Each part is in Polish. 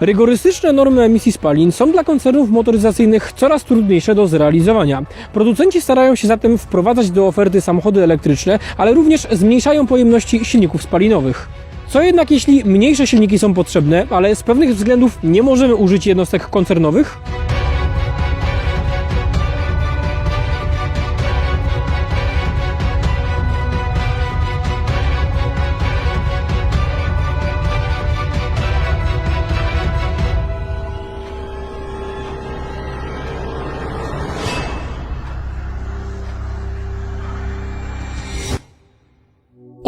Rygorystyczne normy emisji spalin są dla koncernów motoryzacyjnych coraz trudniejsze do zrealizowania. Producenci starają się zatem wprowadzać do oferty samochody elektryczne, ale również zmniejszają pojemności silników spalinowych. Co jednak jeśli mniejsze silniki są potrzebne, ale z pewnych względów nie możemy użyć jednostek koncernowych?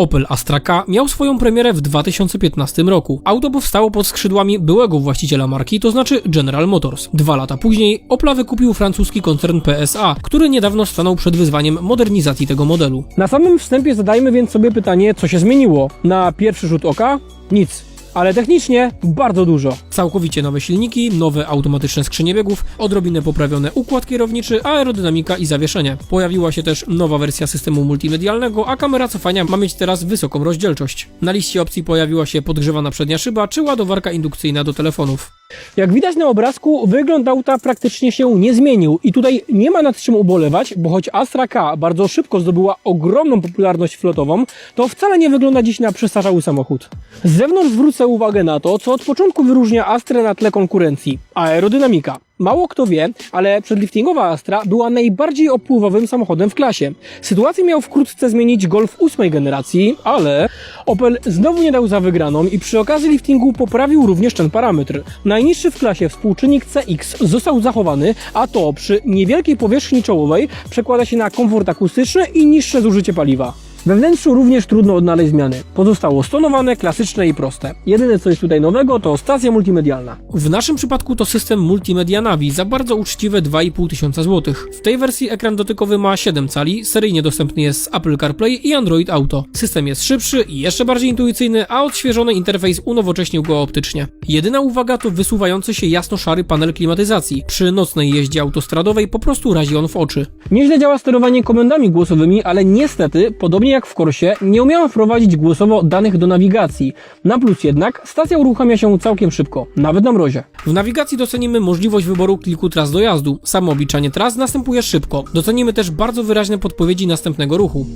Opel Astra K miał swoją premierę w 2015 roku. Auto powstało pod skrzydłami byłego właściciela marki, to znaczy General Motors. Dwa lata później Opla wykupił francuski koncern PSA, który niedawno stanął przed wyzwaniem modernizacji tego modelu. Na samym wstępie zadajmy więc sobie pytanie, co się zmieniło. Na pierwszy rzut oka nic. Ale technicznie bardzo dużo. Całkowicie nowe silniki, nowe automatyczne skrzynie biegów, odrobinę poprawiony układ kierowniczy, aerodynamika i zawieszenie. Pojawiła się też nowa wersja systemu multimedialnego, a kamera cofania ma mieć teraz wysoką rozdzielczość. Na liście opcji pojawiła się podgrzewana przednia szyba czy ładowarka indukcyjna do telefonów. Jak widać na obrazku, wygląd auta praktycznie się nie zmienił i tutaj nie ma nad czym ubolewać, bo choć Astra K bardzo szybko zdobyła ogromną popularność flotową, to wcale nie wygląda dziś na przestarzały samochód. Z zewnątrz zwrócę uwagę na to, co od początku wyróżnia Astrę na tle konkurencji. Aerodynamika. Mało kto wie, ale przedliftingowa Astra była najbardziej opływowym samochodem w klasie. Sytuację miał wkrótce zmienić Golf ósmej generacji, ale Opel znowu nie dał za wygraną i przy okazji liftingu poprawił również ten parametr. Najniższy w klasie współczynnik CX został zachowany, a to przy niewielkiej powierzchni czołowej przekłada się na komfort akustyczny i niższe zużycie paliwa. We wnętrzu również trudno odnaleźć zmiany. Pozostało stonowane, klasyczne i proste. Jedyne co jest tutaj nowego to stacja multimedialna. W naszym przypadku to system Multimedia Navi za bardzo uczciwe 2,5 tysiąca złotych. W tej wersji ekran dotykowy ma 7 cali, seryjnie dostępny jest z Apple CarPlay i Android Auto. System jest szybszy i jeszcze bardziej intuicyjny, a odświeżony interfejs unowocześnił go optycznie. Jedyna uwaga to wysuwający się jasno-szary panel klimatyzacji. Przy nocnej jeździe autostradowej po prostu razi on w oczy. Nieźle działa sterowanie komendami głosowymi, ale niestety, podobnie jak w Corsie, nie umiałem wprowadzić głosowo danych do nawigacji. Na plus jednak, stacja uruchamia się całkiem szybko, nawet na mrozie. W nawigacji docenimy możliwość wyboru kilku tras dojazdu. Samo obliczanie tras następuje szybko. Docenimy też bardzo wyraźne podpowiedzi następnego ruchu.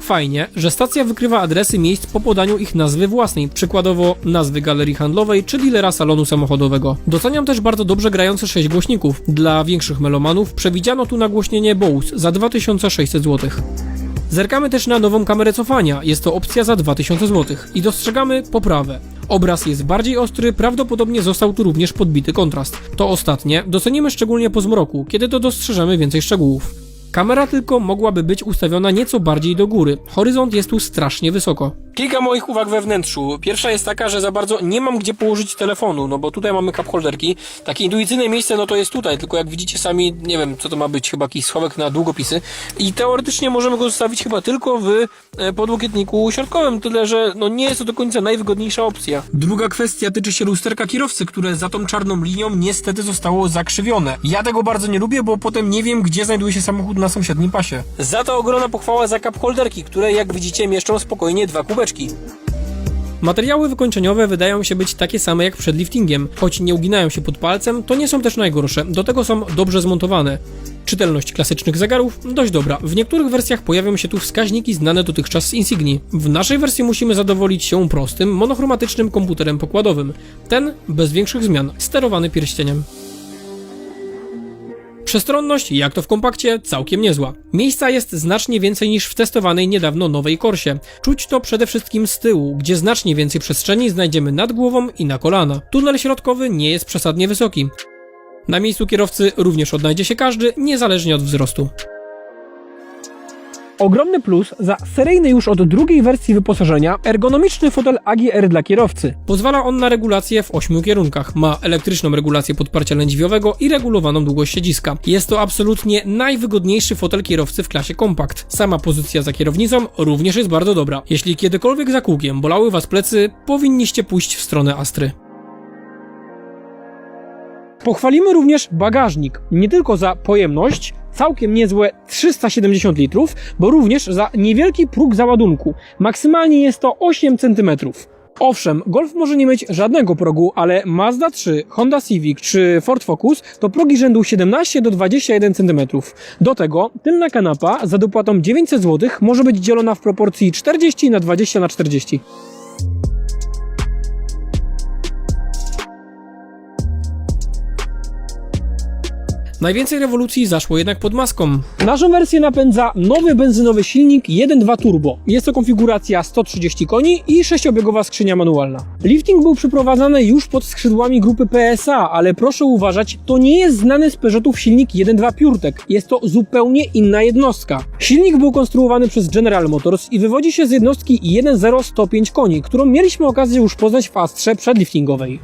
Fajnie, że stacja wykrywa adresy miejsc po podaniu ich nazwy własnej, przykładowo nazwy galerii handlowej czy dealera salonu samochodowego. Doceniam też bardzo dobrze grające 6 głośników. Dla większych melomanów przewidziano tu nagłośnienie Bose za 2600 zł. Zerkamy też na nową kamerę cofania, jest to opcja za 2000 zł i dostrzegamy poprawę. Obraz jest bardziej ostry, prawdopodobnie został tu również podbity kontrast. To ostatnie docenimy szczególnie po zmroku, kiedy to dostrzeżemy więcej szczegółów. Kamera tylko mogłaby być ustawiona nieco bardziej do góry. Horyzont jest tu strasznie wysoko. Kilka moich uwag we wnętrzu. Pierwsza jest taka, że za bardzo nie mam gdzie położyć telefonu, no bo tutaj mamy cup holderki. Takie intuicyjne miejsce, no to jest tutaj, tylko jak widzicie sami, nie wiem co to ma być, chyba jakiś schowek na długopisy. I teoretycznie możemy go zostawić chyba tylko w e, podłokietniku środkowym, tyle że no nie jest to do końca najwygodniejsza opcja. Druga kwestia tyczy się lusterka kierowcy, które za tą czarną linią niestety zostało zakrzywione. Ja tego bardzo nie lubię, bo potem nie wiem, gdzie znajduje się samochód na sąsiednim pasie. Za to ogromna pochwała za cup holderki, które jak widzicie mieszczą spokojnie dwa kubeczki. Materiały wykończeniowe wydają się być takie same jak przed liftingiem. Choć nie uginają się pod palcem, to nie są też najgorsze. Do tego są dobrze zmontowane. Czytelność klasycznych zegarów dość dobra. W niektórych wersjach pojawią się tu wskaźniki znane dotychczas z Insigni. W naszej wersji musimy zadowolić się prostym, monochromatycznym komputerem pokładowym. Ten bez większych zmian, sterowany pierścieniem. Przestronność, jak to w kompakcie, całkiem niezła. Miejsca jest znacznie więcej niż w testowanej niedawno nowej Corsie. Czuć to przede wszystkim z tyłu, gdzie znacznie więcej przestrzeni znajdziemy nad głową i na kolana. Tunel środkowy nie jest przesadnie wysoki. Na miejscu kierowcy również odnajdzie się każdy, niezależnie od wzrostu. Ogromny plus za seryjny już od drugiej wersji wyposażenia ergonomiczny fotel AGR dla kierowcy. Pozwala on na regulację w ośmiu kierunkach. Ma elektryczną regulację podparcia lędźwiowego i regulowaną długość siedziska. Jest to absolutnie najwygodniejszy fotel kierowcy w klasie kompakt. Sama pozycja za kierownicą również jest bardzo dobra. Jeśli kiedykolwiek za kółkiem bolały was plecy, powinniście pójść w stronę Astry. Pochwalimy również bagażnik, nie tylko za pojemność, całkiem niezłe 370 litrów, bo również za niewielki próg załadunku. Maksymalnie jest to 8 cm. Owszem, Golf może nie mieć żadnego progu, ale Mazda 3, Honda Civic czy Ford Focus to progi rzędu 17 do 21 cm. Do tego tylna kanapa za dopłatą 900 zł może być dzielona w proporcji 40 na 20 na 40. Najwięcej rewolucji zaszło jednak pod maską. Naszą wersję napędza nowy benzynowy silnik 1.2 turbo. Jest to konfiguracja 130 koni i sześciobiegowa skrzynia manualna. Lifting był przeprowadzany już pod skrzydłami grupy PSA, ale proszę uważać, to nie jest znany z Peugeotów silnik 1.2 PureTech. Jest to zupełnie inna jednostka. Silnik był konstruowany przez General Motors i wywodzi się z jednostki 1.0 koni, którą mieliśmy okazję już poznać w Astrze przedliftingowej.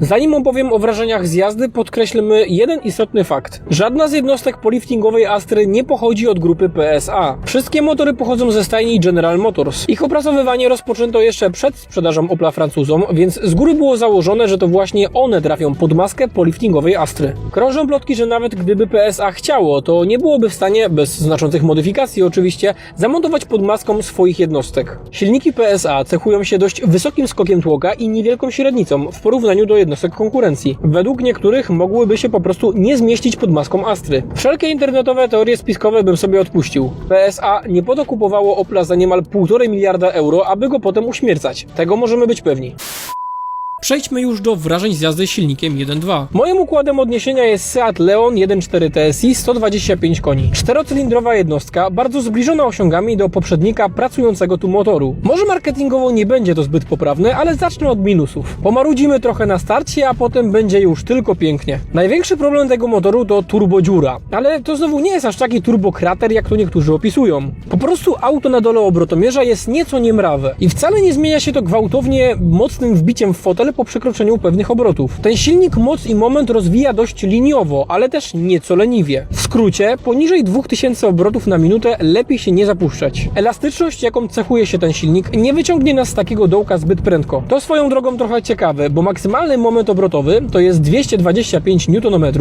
Zanim opowiem o wrażeniach z jazdy, podkreślmy jeden istotny fakt. Żadna z jednostek poliftingowej Astry nie pochodzi od grupy PSA. Wszystkie motory pochodzą ze stajni General Motors. Ich opracowywanie rozpoczęto jeszcze przed sprzedażą Opla Francuzom, więc z góry było założone, że to właśnie one trafią pod maskę poliftingowej Astry. Krążą plotki, że nawet gdyby PSA chciało, to nie byłoby w stanie, bez znaczących modyfikacji oczywiście, zamontować pod maską swoich jednostek. Silniki PSA cechują się dość wysokim skokiem tłoka i niewielką średnicą w porównaniu do jednostek konkurencji. Według niektórych mogłyby się po prostu nie zmieścić pod maską Astry. Wszelkie internetowe teorie spiskowe bym sobie odpuścił. PSA nie po to kupowało Opla za niemal 1,5 miliarda euro, aby go potem uśmiercać. Tego możemy być pewni. Przejdźmy już do wrażeń z jazdy silnikiem 1.2. Moim układem odniesienia jest Seat Leon 1.4 TSI 125 koni. Czterocylindrowa jednostka, bardzo zbliżona osiągami do poprzednika pracującego tu motoru. Może marketingowo nie będzie to zbyt poprawne, ale zacznę od minusów. Pomarudzimy trochę na starcie, a potem będzie już tylko pięknie. Największy problem tego motoru to turbodziura, ale to znowu nie jest aż taki turbokrater, jak to niektórzy opisują. Po prostu auto na dole obrotomierza jest nieco niemrawe i wcale nie zmienia się to gwałtownie mocnym wbiciem w fotel po przekroczeniu pewnych obrotów. Ten silnik moc i moment rozwija dość liniowo, ale też nieco leniwie. W skrócie, poniżej 2000 obrotów na minutę lepiej się nie zapuszczać. Elastyczność, jaką cechuje się ten silnik, nie wyciągnie nas z takiego dołka zbyt prędko. To swoją drogą trochę ciekawe, bo maksymalny moment obrotowy to jest 225 Nm.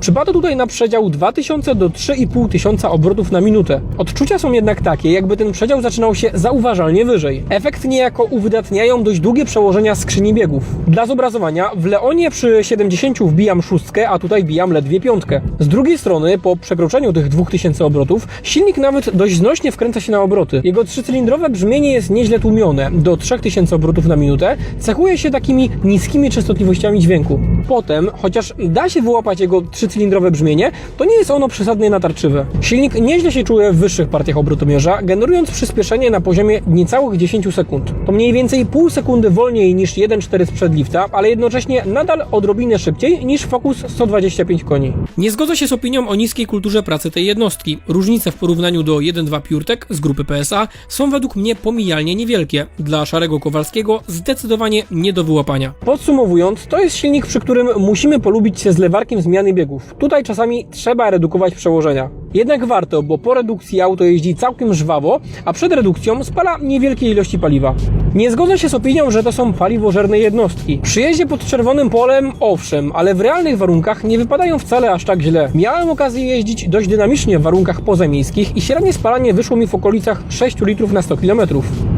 Przypada tutaj na przedział 2000 do 3500 obrotów na minutę. Odczucia są jednak takie, jakby ten przedział zaczynał się zauważalnie wyżej. Efekt niejako uwydatniają dość długie przełożenia skrzyni biegów. Dla zobrazowania, w Leonie przy 70 wbijam szóstkę, a tutaj wbijam ledwie piątkę. Z drugiej strony, po przekroczeniu tych 2000 obrotów, silnik nawet dość znośnie wkręca się na obroty. Jego trzycylindrowe brzmienie jest nieźle tłumione, do 3000 obrotów na minutę, cechuje się takimi niskimi częstotliwościami dźwięku. Potem, chociaż da się wyłapać jego trzycylindrowe brzmienie, to nie jest ono przesadnie natarczywe. Silnik nieźle się czuje w wyższych partiach obrotomierza, generując przyspieszenie na poziomie niecałych 10 sekund. To mniej więcej pół sekundy wolniej niż 1.4 sprzed lifta, ale jednocześnie nadal odrobinę szybciej niż Focus 125 koni. Nie zgodzę się z opinią o niskiej kulturze pracy tej jednostki. Różnice w porównaniu do 1.2 PureTech z grupy PSA są według mnie pomijalnie niewielkie. Dla Szarego Kowalskiego zdecydowanie nie do wyłapania. Podsumowując, to jest silnik, przy którym musimy polubić się zlewarkiem zmiany biegów. Tutaj czasami trzeba redukować przełożenia. Jednak warto, bo po redukcji auto jeździ całkiem żwawo, a przed redukcją spala niewielkie ilości paliwa. Nie zgodzę się z opinią, że to są paliwożerne jednostki. Przy jeździe pod czerwonym polem, owszem, ale w realnych warunkach nie wypadają wcale aż tak źle. Miałem okazję jeździć dość dynamicznie w warunkach pozamiejskich i średnie spalanie wyszło mi w okolicach 6 litrów na 100 km.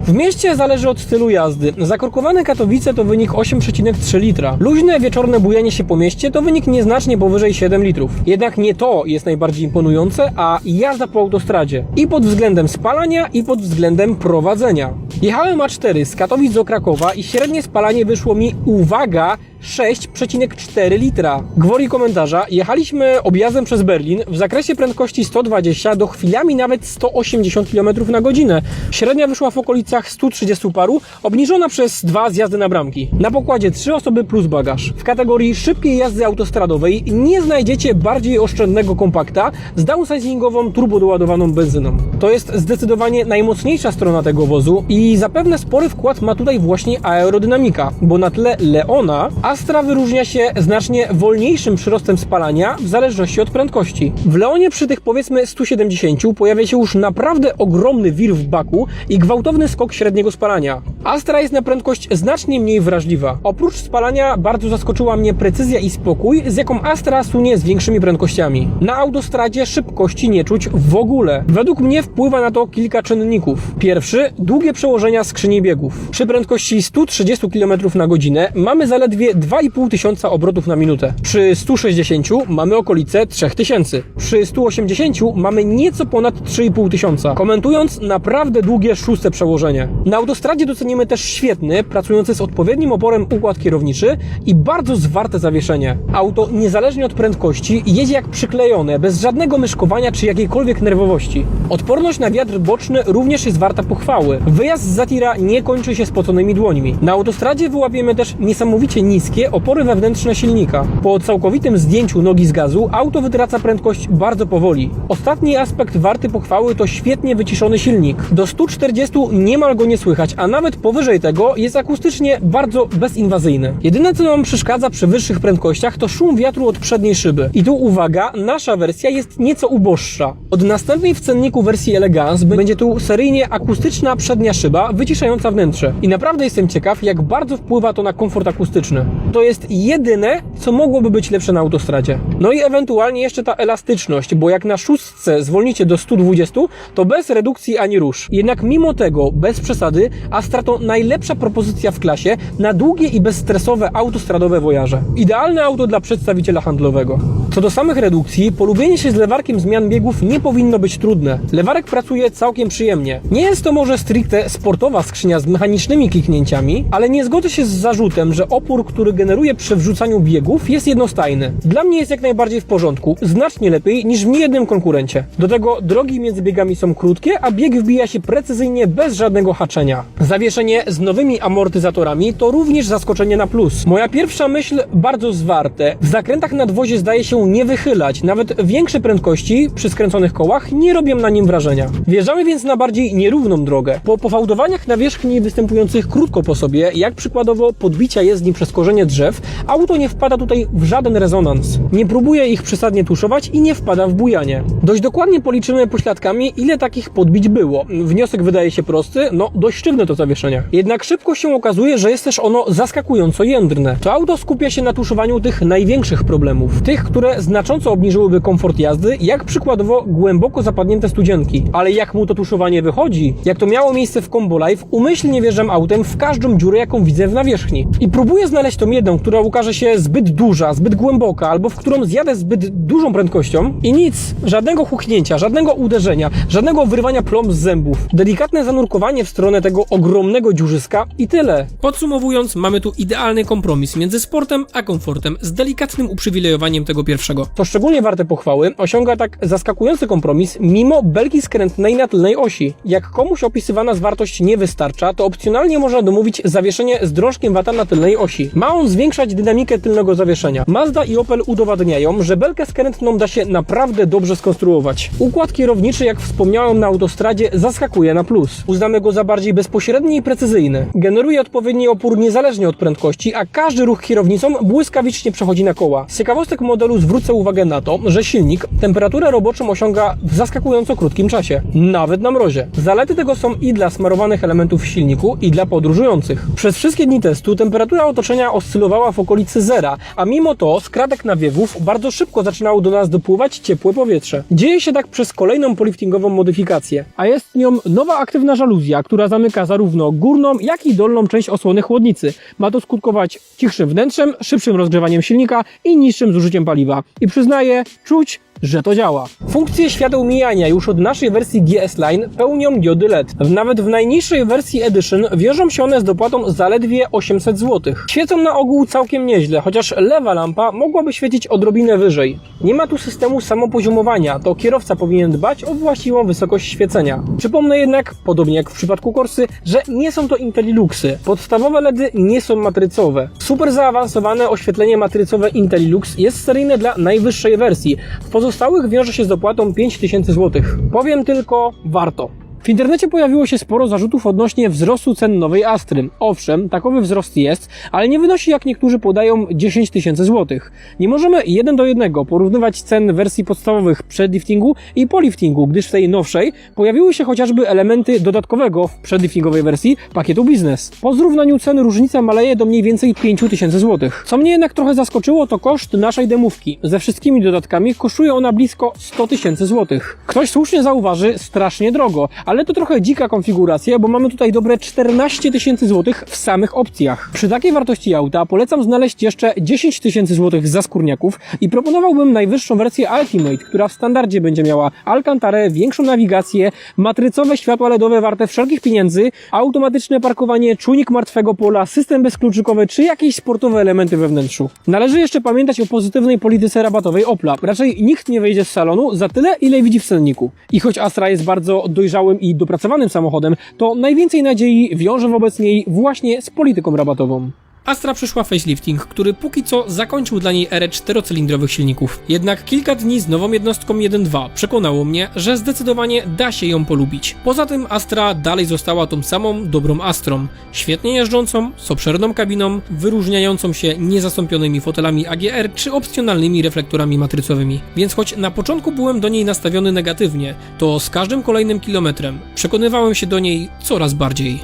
W mieście zależy od stylu jazdy. Zakorkowane Katowice to wynik 8,3 litra. Luźne wieczorne bujanie się po mieście to wynik nieznacznie powyżej 7 litrów. Jednak nie to jest najbardziej imponujące, a jazda po autostradzie. I pod względem spalania, i pod względem prowadzenia. Jechałem A4 z Katowic do Krakowa i średnie spalanie wyszło mi, uwaga, 6,4 litra. Gwoli komentarza, jechaliśmy objazdem przez Berlin w zakresie prędkości 120 do chwilami nawet 180 km na godzinę. Średnia wyszła w okolicach 130 paru, obniżona przez dwa zjazdy na bramki. Na pokładzie 3 osoby plus bagaż. W kategorii szybkiej jazdy autostradowej nie znajdziecie bardziej oszczędnego kompakta z downsizingową turbodoładowaną benzyną. To jest zdecydowanie najmocniejsza strona tego wozu i zapewne spory wkład ma tutaj właśnie aerodynamika, bo na tle Leona Astra wyróżnia się znacznie wolniejszym przyrostem spalania w zależności od prędkości. W Leonie przy tych powiedzmy 170 pojawia się już naprawdę ogromny wir w baku i gwałtowny skok średniego spalania. Astra jest na prędkość znacznie mniej wrażliwa. Oprócz spalania bardzo zaskoczyła mnie precyzja i spokój, z jaką Astra sunie z większymi prędkościami. Na autostradzie szybkości nie czuć w ogóle. Według mnie wpływa na to kilka czynników. Pierwszy, długie przełożenia skrzyni biegów. Przy prędkości 130 km na godzinę mamy zaledwie 2,5 tysiąca obrotów na minutę. Przy 160 mamy okolice 3000. Przy 180 mamy nieco ponad 3,5 tysiąca. Komentując naprawdę długie szóste przełożenie. Na autostradzie docenimy też świetny, pracujący z odpowiednim oporem układ kierowniczy i bardzo zwarte zawieszenie. Auto niezależnie od prędkości jedzie jak przyklejone, bez żadnego myszkowania czy jakiejkolwiek nerwowości. Odporność na wiatr boczny również jest warta pochwały. Wyjazd z Zatira nie kończy się spoconymi dłońmi. Na autostradzie wyłapiemy też niesamowicie niskie opory wewnętrzne silnika. Po całkowitym zdjęciu nogi z gazu auto wytraca prędkość bardzo powoli. Ostatni aspekt warty pochwały to świetnie wyciszony silnik. Do 140 niemal go nie słychać, a nawet powyżej tego jest akustycznie bardzo bezinwazyjny. Jedyne co nam przeszkadza przy wyższych prędkościach to szum wiatru od przedniej szyby. I tu uwaga, nasza wersja jest nieco uboższa. Od następnej w cenniku wersji Elegance będzie tu seryjnie akustyczna przednia szyba wyciszająca wnętrze. I naprawdę jestem ciekaw, jak bardzo wpływa to na komfort akustyczny. To jest jedyne, co mogłoby być lepsze na autostradzie. No i ewentualnie jeszcze ta elastyczność, bo jak na szóstce zwolnicie do 120, to bez redukcji ani rusz. Jednak mimo tego, bez przesady, Astra to najlepsza propozycja w klasie na długie i bezstresowe autostradowe wojaże. Idealne auto dla przedstawiciela handlowego. Co do samych redukcji, polubienie się z lewarkiem zmian biegów nie powinno być trudne. Lewarek pracuje całkiem przyjemnie. Nie jest to może stricte sportowa skrzynia z mechanicznymi kliknięciami, ale nie zgodzę się z zarzutem, że opór, który generuje przy wrzucaniu biegów jest jednostajny. Dla mnie jest jak najbardziej w porządku, znacznie lepiej niż w niejednym konkurencie. Do tego drogi między biegami są krótkie, a bieg wbija się precyzyjnie bez żadnego haczenia. Zawieszenie z nowymi amortyzatorami to również zaskoczenie na plus. Moja pierwsza myśl bardzo zwarte. W zakrętach nadwozie zdaje się nie wychylać. Nawet większe prędkości przy skręconych kołach nie robią na nim wrażenia. Wjeżdżamy więc na bardziej nierówną drogę. Po pofałdowaniach nawierzchni występujących krótko po sobie, jak przykładowo podbicia jezdni przez korzenie drzew, auto nie wpada tutaj w żaden rezonans. Nie próbuje ich przesadnie tuszować i nie wpada w bujanie. Dość dokładnie policzymy pośladkami, ile takich podbić było. Wniosek wydaje się prosty, no dość sztywne to zawieszenie. Jednak szybko się okazuje, że jest też ono zaskakująco jędrne. To auto skupia się na tuszowaniu tych największych problemów. Tych, które znacząco obniżyłyby komfort jazdy, jak przykładowo głęboko zapadnięte studzienki. Ale jak mu to tuszowanie wychodzi? Jak to miało miejsce w Combo Life, umyślnie wjeżdżam autem w każdą dziurę, jaką widzę w nawierzchni. I próbuję znaleźć tą jedną, która ukaże się zbyt duża, zbyt głęboka, albo w którą zjadę zbyt dużą prędkością i nic, żadnego huchnięcia, żadnego uderzenia, żadnego wyrywania plomb z zębów. Delikatne zanurkowanie w stronę tego ogromnego dziurzyska i tyle. Podsumowując, mamy tu idealny kompromis między sportem a komfortem z delikatnym uprzywilejowaniem tego pierwszego. To szczególnie warte pochwały osiąga tak zaskakujący kompromis mimo belki skrętnej na tylnej osi. Jak komuś opisywana zwartość nie wystarcza, to opcjonalnie można domówić zawieszenie z drążkiem wata na tylnej osi. Ma on zwiększać dynamikę tylnego zawieszenia. Mazda i Opel udowadniają, że belkę skrętną da się naprawdę dobrze skonstruować. Układ kierowniczy, jak wspomniałem na autostradzie, zaskakuje na plus. Uznamy go za bardziej bezpośredni i precyzyjny. Generuje odpowiedni opór niezależnie od prędkości, a każdy ruch kierownicą błyskawicznie przechodzi na koła. Z ciekawostek modelu zwrócę uwagę na to, że silnik temperaturę roboczą osiąga w zaskakująco krótkim czasie, nawet na mrozie. Zalety tego są i dla smarowanych elementów w silniku, i dla podróżujących. Przez wszystkie dni testu temperatura otoczenia oscylowała w okolicy zera, a mimo to z kratek nawiewów bardzo szybko zaczynało do nas dopływać ciepłe powietrze. Dzieje się tak przez kolejną poliftingową modyfikację, a jest nią nowa aktywna żaluzja, która zamyka zarówno górną, jak i dolną część osłony chłodnicy. Ma to skutkować cichszym wnętrzem, szybszym rozgrzewaniem silnika i niższym zużyciem paliwa. I przyznaję, czuć, że to działa. Funkcje świateł mijania już od naszej wersji GS Line pełnią diody LED. Nawet w najniższej wersji Edition wiążą się one z dopłatą zaledwie 800 zł. Świecą na ogół całkiem nieźle, chociaż lewa lampa mogłaby świecić odrobinę wyżej. Nie ma tu systemu samopoziomowania, to kierowca powinien dbać o właściwą wysokość świecenia. Przypomnę jednak, podobnie jak w przypadku Corsy, że nie są to Intelliluxy. Podstawowe LEDy nie są matrycowe. Super zaawansowane oświetlenie matrycowe Intellilux jest seryjne dla najwyższej wersji. W pozostałych wiąże się z dopłatą 5000 zł. Powiem tylko, warto. W internecie pojawiło się sporo zarzutów odnośnie wzrostu cen nowej Astry. Owszem, takowy wzrost jest, ale nie wynosi jak niektórzy podają 10 tysięcy złotych. Nie możemy jeden do jednego porównywać cen wersji podstawowych przedliftingu i po liftingu, gdyż w tej nowszej pojawiły się chociażby elementy dodatkowego w przedliftingowej wersji pakietu biznes. Po zrównaniu cen różnica maleje do mniej więcej 5 tysięcy złotych. Co mnie jednak trochę zaskoczyło to koszt naszej demówki. Ze wszystkimi dodatkami kosztuje ona blisko 100 tysięcy złotych. Ktoś słusznie zauważy, strasznie drogo, ale to trochę dzika konfiguracja, bo mamy tutaj dobre 14 tysięcy złotych w samych opcjach. Przy takiej wartości auta polecam znaleźć jeszcze 10 tysięcy złotych za skórniaków i proponowałbym najwyższą wersję Ultimate, która w standardzie będzie miała Alcantarę, większą nawigację, matrycowe światła LEDowe warte wszelkich pieniędzy, automatyczne parkowanie, czujnik martwego pola, system bezkluczykowy czy jakieś sportowe elementy we wnętrzu. Należy jeszcze pamiętać o pozytywnej polityce rabatowej Opla. Raczej nikt nie wyjdzie z salonu za tyle, ile widzi w cenniku. I choć Astra jest bardzo dojrzałym i dopracowanym samochodem, to najwięcej nadziei wiąże wobec niej właśnie z polityką rabatową. Astra przeszła facelifting, który póki co zakończył dla niej erę czterocylindrowych silników. Jednak kilka dni z nową jednostką 1.2 przekonało mnie, że zdecydowanie da się ją polubić. Poza tym Astra dalej została tą samą dobrą Astrą. Świetnie jeżdżącą, z obszerną kabiną, wyróżniającą się niezastąpionymi fotelami AGR czy opcjonalnymi reflektorami matrycowymi. Więc choć na początku byłem do niej nastawiony negatywnie, to z każdym kolejnym kilometrem przekonywałem się do niej coraz bardziej.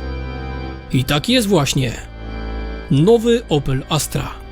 I taki jest właśnie nowy Opel Astra.